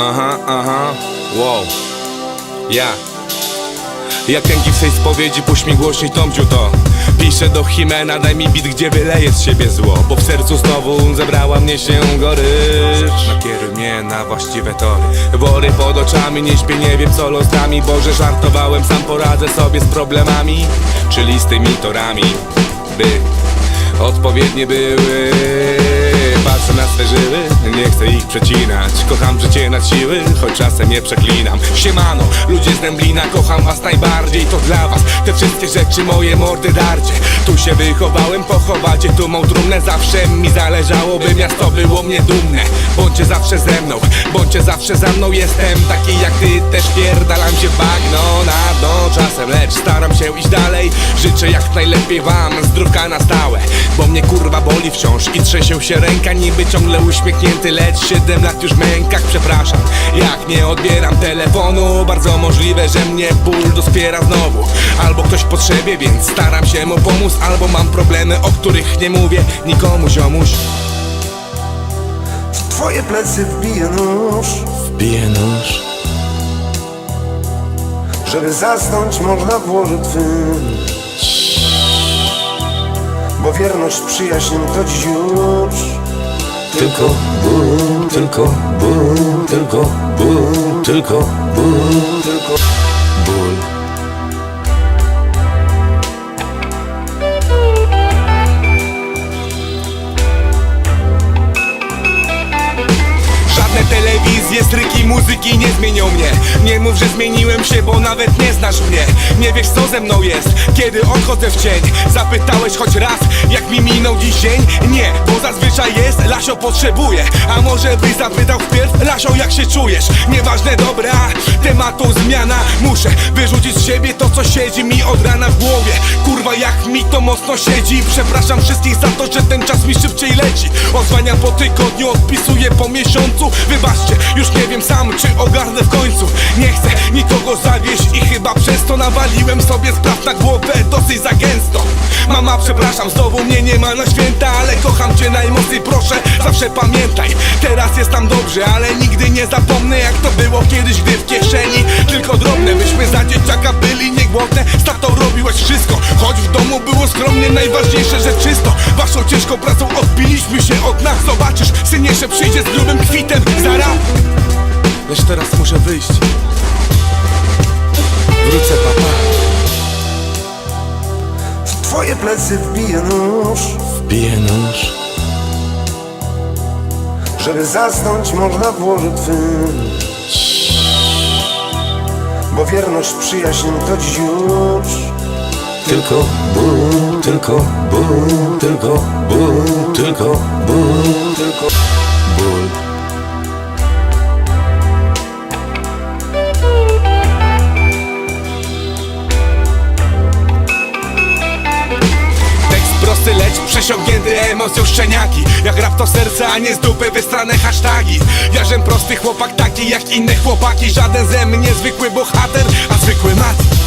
Aha, aha, wow. Ja. Jak Kęgi w swej spowiedzi, puść mi głośniej Tomciu to Piszę do Himena, daj mi bit, gdzie wyleję z siebie zło. Bo w sercu znowu zebrała mnie się gorycz. Nakieruj mnie na właściwe tory. Wory pod oczami, nie śpię, nie wiem co los Boże, żartowałem, sam poradzę sobie z problemami. Czyli z tymi torami By odpowiednie były. Patrzę na swe żyły, nie chcę ich przecinać. Kocham życie nad siły, choć czasem je przeklinam. Siemano, ludzie z Dęblina, kocham was najbardziej. To dla was, te wszystkie rzeczy, moje mordy darcie. Tu się wychowałem, pochowacie tu mą trumnę. Zawsze mi zależało, by miasto było mnie dumne. Bądźcie zawsze ze mną, bądźcie zawsze za mną. Jestem taki jak ty, też pierdalam się bagno na dno Czasem, lecz staram się iść dalej Życzę jak najlepiej wam zdrówka na stałe. Bo mnie kurwa boli wciąż i trzęsie się ręka. Niby ciągle uśmiechnięty, lecz 7 lat już mękach. Przepraszam, jak nie odbieram telefonu. Bardzo możliwe, że mnie ból dospiera znowu. Albo ktoś w potrzebie, więc staram się mu pomóc Albo mam problemy, o których nie mówię nikomu ziomuś. W twoje plecy wbije nóż. Wbiję nóż. Żeby zasnąć można w łożu twym Bo wierność przyjaźń to dziś już. Tylko ból, tylko ból, tylko ból, tylko ból, Tylko ból muzyki nie zmienią mnie. Nie mów, że zmieniłem się, bo nawet nie znasz mnie. Nie wiesz co ze mną jest, kiedy odchodzę w cień. Zapytałeś choć raz, jak mi minął dziś dzień? Nie, bo zazwyczaj jest, Lasio potrzebuje. A może byś zapytał wpierw, Lasio jak się czujesz? Nieważne dobra, tematu zmiana. Muszę wyrzucić z siebie to co siedzi mi od rana w głowie. Kurwa jak mi to mocno siedzi. Przepraszam wszystkich za to, że ten czas mi szybciej leci. Odzwaniam po tygodniu, odpisuję po miesiącu. Wybaczcie, już nie wiem sam, czy ogarnę w końcu. Nie chcę nikogo zawieść i chyba przez to nawaliłem sobie spraw na głowę dosyć za gęsto. Mama, przepraszam, znowu mnie nie ma na święta Ale kocham cię najmocniej, proszę, zawsze pamiętaj. Teraz jest tam dobrze, ale nigdy nie zapomnę Jak to było kiedyś, gdy w kieszeni Tylko drobne, myśmy za dzieciaka byli niegłodne. Z tatą robiłeś wszystko, choć w domu było skromnie Najważniejsze, że czysto. Waszą ciężką pracą odbiliśmy się od nas. Zobaczysz, syniesze przyjdzie z grubym kwitem. Za rap Lecz teraz muszę wyjść. Wrócę, papa. W twoje plecy wbije nóż. Wbiję nóż. Żeby zasnąć można w łożu twym Bo wierność przyjaźń to dziś już. Tylko ból, tylko ból, tylko ból, tylko ból, Tylko ból lecz przesiągnięty emocją szczeniaki Jak rap to serce, a nie z dupy wystrane hasztagi Jarzem prosty chłopak taki jak inne chłopaki. Żaden ze mnie zwykły bohater, a zwykły mat